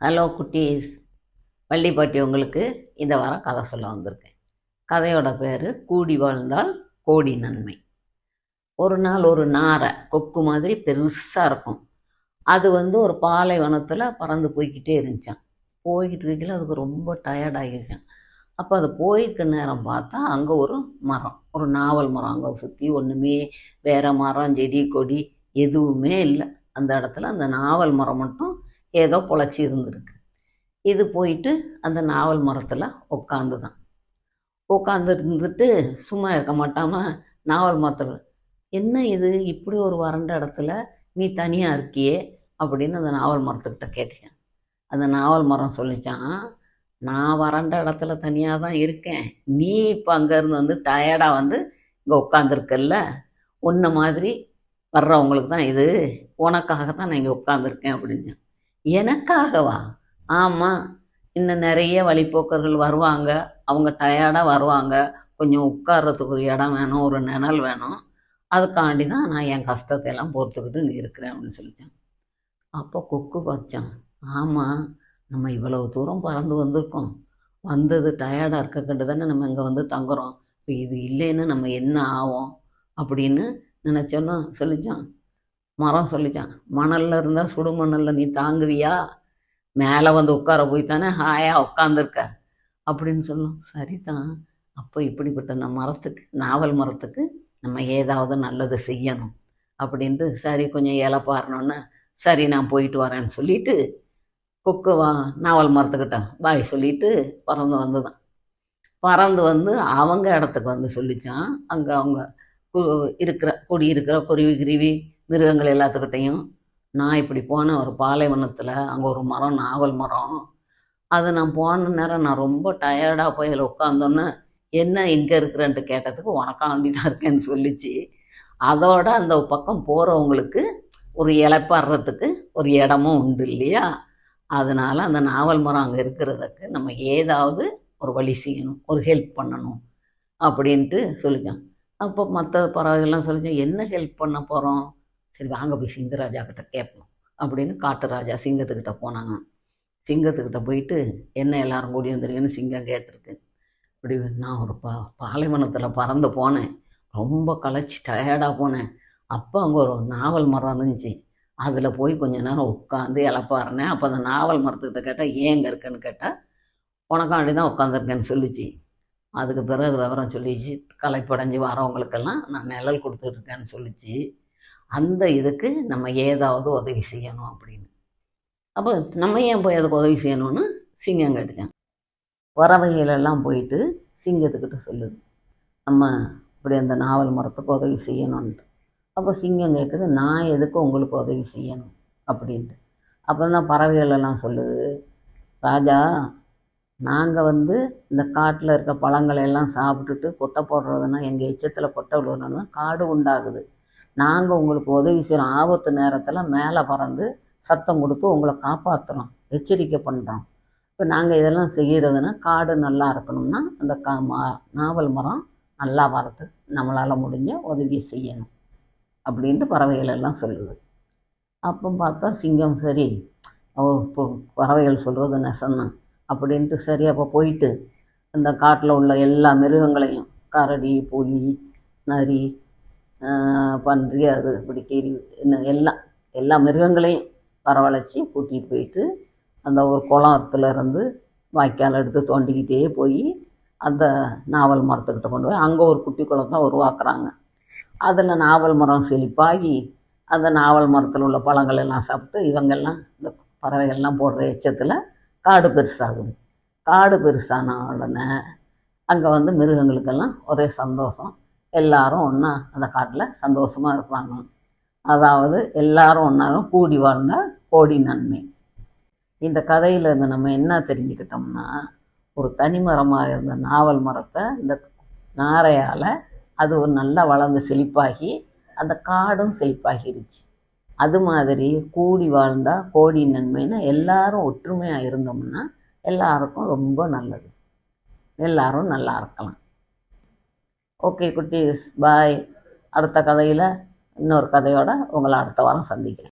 Hello குட்டீஸ். வள்ளிப்பாட்டி உங்களுக்கு இந்த வாரம் கதை சொல்ல வந்திருக்கேன். கதையோட பேர் கூடி வாழ்ந்தால் கோடி நன்மை. ஒரு நாள் ஒரு நாரை கொக்கு மாதிரி பெருசாக இருக்கும். அது வந்து ஒரு பாலைவனத்தில் பறந்து போய்க்கிட்டே இருந்துச்சான் போய்கிட்டு இருக்கல அதுக்கு ரொம்ப டயர்டாகிருச்சான் அப்போ அது போயிருக்க நேரம் பார்த்தா அங்கே ஒரு மரம் ஒரு நாவல் மரம். அங்கே சுற்றி ஒன்றுமே வேறு மரம் செடி கொடி எதுவுமே இல்லை. அந்த இடத்துல அந்த நாவல் மரம் மட்டும் ஏதோ பொழைச்சி இருந்திருக்கு. இது போயிட்டு அந்த நாவல் மரத்தில் உட்காந்து தான் உட்காந்து இருந்துட்டு சும்மா இருக்க மாட்டாமல் நாவல் மரத்தில் என்ன இது? இப்படி ஒரு வறண்ட இடத்துல நீ தனியாக இருக்கியே? அப்படின்னு அந்த நாவல் மரத்துக்கிட்ட கேட்டுச்சான். அந்த நாவல் மரம் சொல்லிச்சான் நான் வறண்ட இடத்துல தனியாக தான் இருக்கேன். நீ இப்போ அங்கேருந்து வந்து டயர்டாக வந்து இங்கே உட்காந்துருக்கல்ல உன்ன மாதிரி வர்றவங்களுக்கு தான் இது. உனக்காக தான் நான் இங்கே உட்காந்துருக்கேன் அப்படின்னு எனக்காகவா? ஆமாம் இன்னும் நிறைய வழிப்போக்கர்கள் வருவாங்க. அவங்க டயர்டாக வருவாங்க. கொஞ்சம் உட்கார்றதுக்கு ஒரு இடம் வேணும் ஒரு நிழல் வேணும். அதுக்காண்டி தான் நான் என் கஷ்டத்தை எல்லாம் பொறுத்துக்கிட்டு இருக்கிறேன் அப்படின்னு சொல்லிட்டேன். அப்போ கொக்கு வச்சான். ஆமாம் நம்ம இவ்வளவு தூரம் பறந்து வந்திருக்கோம். வந்தது டயர்டாக இருக்கக்கிட்டு தானே நம்ம இங்கே வந்து தங்குறோம். இப்போ இது இல்லைன்னு நம்ம என்ன ஆகும் அப்படின்னு நினச்சோன்னு சொல்லித்தான் மரம் சொல்லித்தான் மணலில் இருந்தால் சுடு மணலில் நீ தாங்குவியா? மேலே வந்து உட்கார போய் தானே ஹாயாக உட்காந்துருக்க அப்படின்னு சொல்லும். சரிதான். அப்போ இப்படிப்பட்ட நம்ம மரத்துக்கு நாவல் மரத்துக்கு நம்ம ஏதாவது நல்லது செய்யணும் அப்படின்ட்டு சரி கொஞ்சம் இலப்பாறணுன்னு சரி நான் போயிட்டு வரேன்னு சொல்லிட்டு கொக்கு வா நாவல் மரத்துக்கிட்ட பாய் சொல்லிட்டு பறந்து வந்துதான். பறந்து வந்து அவங்க இடத்துக்கு வந்து சொல்லிச்சான். அங்கே அவங்க கு- இருக்கிற குடி இருக்கிற குருவி கிருவி மிருகங்கள் எல்லாத்துக்கிட்டையும் நான் இப்படி போனேன் ஒரு பாலைவனத்தில் அங்கே ஒரு மரம் நாவல் மரம் அது நான் போன நேரம் நான் ரொம்ப டயர்டாக போய் அதில் உட்காந்தோன்னே என்ன இங்கே இருக்கிறேன்ட்டு கேட்டதுக்கு உனக்காண்டி தான் இருக்கேன்னு சொல்லிச்சு. அதோட அந்த பக்கம் போகிறவங்களுக்கு ஒரு இழப்பாடுறதுக்கு ஒரு இடமும் உண்டு இல்லையா? அதனால் அந்த நாவல் மரம் அங்கே இருக்கிறதுக்கு நம்ம ஏதாவது ஒரு வழி செய்யணும் ஒரு ஹெல்ப் பண்ணணும் அப்படின்ட்டு சொல்லித்தான் அப்போ மற்ற பறவைகள்லாம் சொல்லித்தான் என்ன ஹெல்ப் பண்ண போகிறோம் சரி வாங்க போய் சிங்கராஜா கிட்ட கேட்போம். அப்படின்னு காட்டு ராஜா சிங்கத்துக்கிட்ட போனாங்க. சிங்கத்துக்கிட்ட போயிட்டு என்ன எல்லாரும் கூடி வந்துருங்கன்னு சிங்கம் கேட்டிருக்கு. இப்படி நான் ஒரு பா பாலைவனத்தில் பறந்து போனேன். ரொம்ப களைச்சி டயர்டாக போனேன். அப்போ அங்கே ஒரு நாவல் மரம் இருந்துச்சு. அதில் போய் கொஞ்ச நேரம் உட்காந்து இழப்பாருனேன் அப்போ அந்த நாவல் மரத்துக்கிட்ட கேட்டால் ஏங்க இருக்கேன்னு கேட்டால் உனக்காண்டி தான் உட்காந்துருக்கேன்னு சொல்லிச்சு. அதுக்கு பிறகு விவரம் சொல்லிச்சு. களைப்படைஞ்சு வரவங்களுக்கெல்லாம் நான் நிழல் கொடுத்துட்ருக்கேன்னு சொல்லிச்சு. அந்த இதுக்கு நம்ம ஏதாவது உதவி செய்யணும் அப்படின்னு. அப்போ நம்ம ஏன் போய் அதுக்கு உதவி செய்யணும்னு சிங்கம் கேட்டுச்சான். பறவைகளெல்லாம் போயிட்டு சிங்கத்துக்கிட்ட சொல்லுது. நம்ம இப்படி அந்த நாவல் மரத்துக்கு உதவி செய்யணும்ன்ட்டு. அப்போ சிங்கம் கேட்குது நான் எதுக்கு உங்களுக்கு உதவி செய்யணும் அப்படின்ட்டு. அப்புறம் தான் பறவைகளெல்லாம் சொல்லுது ராஜா நாங்கள் வந்து இந்த காட்டில் இருக்க பழங்களை எல்லாம் சாப்பிட்டுட்டு கொட்டை போடுறதுன்னா எங்கள் எச்சத்தில் கொட்டை விழுறதுனா காடு உண்டாகுது. நாங்கள் உங்களுக்கு உதவி செய்கிறோம் ஆபத்து நேரத்தில் மேலே பறந்து சத்தம் கொடுத்து உங்களை காப்பாற்றுறோம் எச்சரிக்கை பண்ணுறோம் இப்போ நாங்கள் இதெல்லாம் செய்கிறதுன்னா காடு நல்லா இருக்கணும்னா அந்த கா மா நாவல் மரம் நல்லா வரது நம்மளால் முடிஞ்ச உதவியை செய்யணும். அப்படின்ட்டு பறவைகள் எல்லாம் சொல்லுது. அப்போ பார்த்தா சிங்கம் சரி ஓ இப்போ பறவைகள் சொல்கிறது நெசந்தான் அப்படின்ட்டு சரி அப்போ போயிட்டு அந்த காட்டில் உள்ள எல்லா மிருகங்களையும் கரடி புலி நரி பன்றி அது இப்படி கீரி இன்னும் எல்லாம் எல்லா மிருகங்களையும் வரவழைச்சி கூட்டிகிட்டு போயிட்டு அந்த ஒரு குளத்துல இருந்து வாய்க்கால் எடுத்து தோண்டிக்கிட்டே போய் அந்த நாவல் மரத்துக்கிட்ட கொண்டு போய் அங்கே ஒரு குட்டி குளத்தை உருவாக்குறாங்க. அதில் நாவல் மரம் செழிப்பாகி அந்த நாவல் மரத்தில் உள்ள பழங்கள் எல்லாம் சாப்பிட்டு இவங்கெல்லாம் இந்த பறவைகள்லாம் போடுற எச்சத்தில் காடு பெருசாகுது. காடு பெருசான உடனே அங்கே வந்து மிருகங்களுக்கெல்லாம் ஒரே சந்தோஷம். எல்லாரும் ஒன்றா அந்த காட்டில் சந்தோஷமாக இருக்கிறாங்க அதாவது எல்லாரும் ஒன்றாரும் கூடி வாழ்ந்தால் கோடி நன்மை. இந்த கதையிலேருந்து நம்ம என்ன தெரிஞ்சுக்கிட்டோம்னா ஒரு தனிமரமாக இருந்த நாவல் மரத்தை இந்த நாரையால் அது ஒரு நல்லா வளர்ந்து செழிப்பாகி அந்த காடும் செழிப்பாகிருச்சு. அது மாதிரி கூடி வாழ்ந்தால் கோடி நன்மைன்னு எல்லாரும் ஒற்றுமையாக இருந்தோம்னா எல்லாருக்கும் ரொம்ப நல்லது. எல்லாரும் நல்லா இருக்கலாம். ஓகே குட்டீஸ் பாய் அடுத்த கதையில் இன்னொரு கதையோட உங்களை அடுத்த வாரம் சந்திக்கிறேன்.